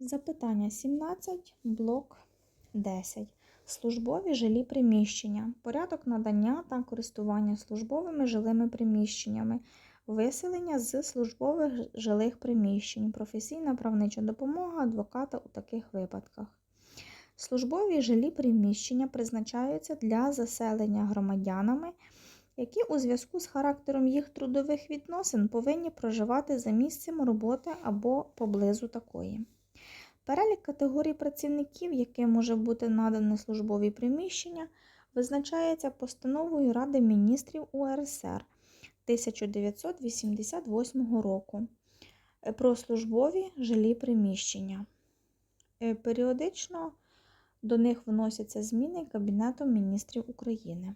Запитання 17, блок 10. Службові жилі приміщення. Порядок надання та користування службовими жилими приміщеннями. Виселення з службових жилих приміщень. Професійна правнича допомога адвоката у таких випадках. Службові жилі приміщення призначаються для заселення громадянами, які у зв'язку з характером їх трудових відносин повинні проживати за місцем роботи або поблизу такої. Перелік категорій працівників, яким може бути надане службові приміщення, визначається постановою Ради міністрів УРСР 1988 року про службові жилі приміщення. Е, Періодично до них вносяться зміни Кабінетом міністрів України.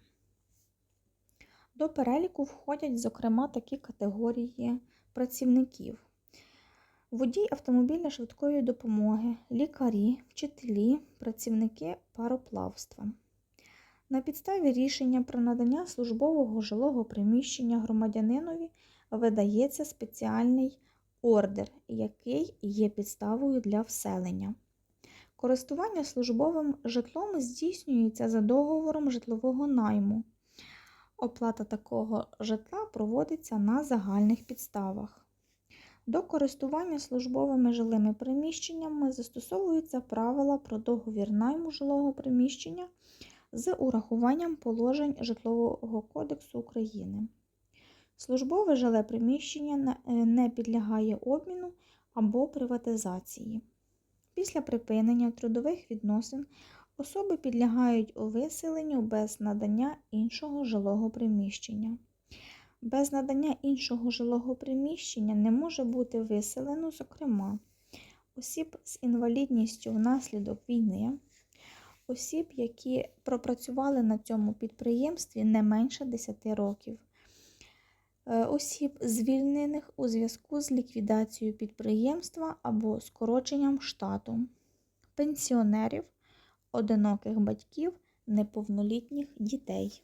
До переліку входять, зокрема, такі категорії працівників: водій автомобільно-швидкої допомоги, лікарі, вчителі, працівники пароплавства. На підставі рішення про надання службового жилого приміщення громадянинові видається спеціальний ордер, який є підставою для вселення. Користування службовим житлом здійснюється за договором житлового найму. Оплата такого житла проводиться на загальних підставах. До користування службовими жилими приміщеннями застосовуються правила про договір найму жилого приміщення з урахуванням положень Житлового кодексу України. Службове жиле приміщення не- е, підлягає обміну або приватизації. Після припинення трудових відносин особи підлягають виселенню без надання іншого жилого приміщення. Без надання іншого жилого приміщення не може бути виселено, зокрема, осіб з інвалідністю внаслідок війни, осіб, які пропрацювали на цьому підприємстві не менше 10 років, е, осіб, звільнених у зв'язку з ліквідацією підприємства або скороченням штату, пенсіонерів, одиноких батьків, неповнолітніх дітей.